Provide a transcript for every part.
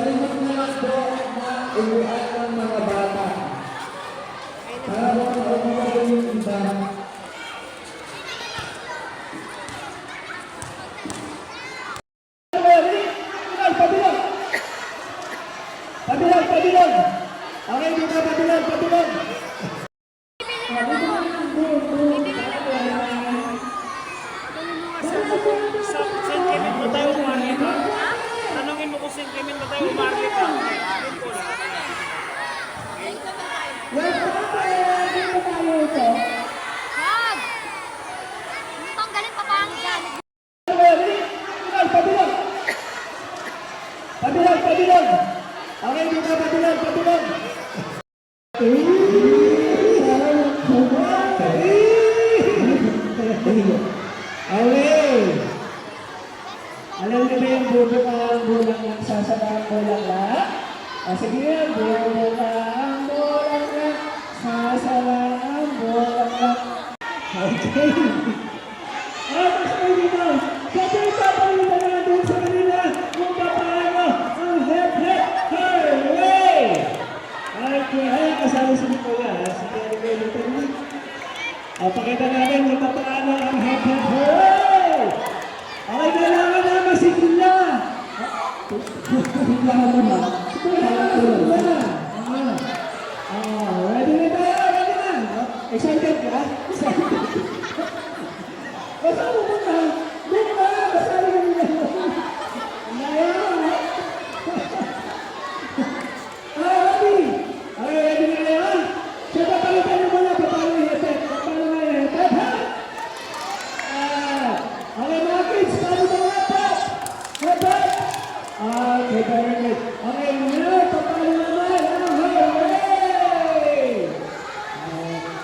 Malimot na lang po na uwian ng mga bata. Para po makapagod yung iba. Pabilog! Pabilog! Pabilog! Okay, dito pabilog! Pabilog! Sa St. Clement ba tayo umarli ka? Tanungin mo kung St. Clement ba tayo umarli ka? Yun po lang. Wag! Tanggalin pa pangyan. Pabilog! Pabilog! Pabilog! Okay, dito pabilog! Pabilog! Okay. Alam niyo ba yung bubo ka ang bulang lang sasama ang bulang lang? O sige yan, pakita natin kung paano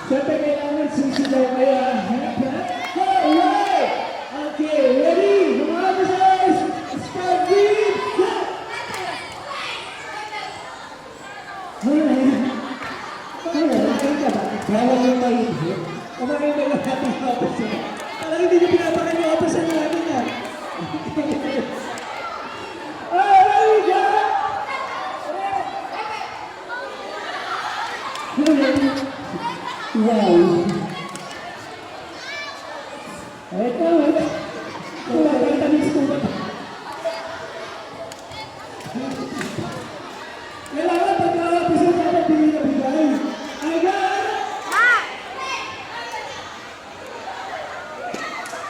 Siyempre kailangan sisigaw kayo ah. Okay ka ba? Bawal yung mahihit. Kumain na lang natin yung officer. Parang hindi niyo pinapakan yung officer natin go! Wow. Ito, ito.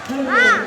啊。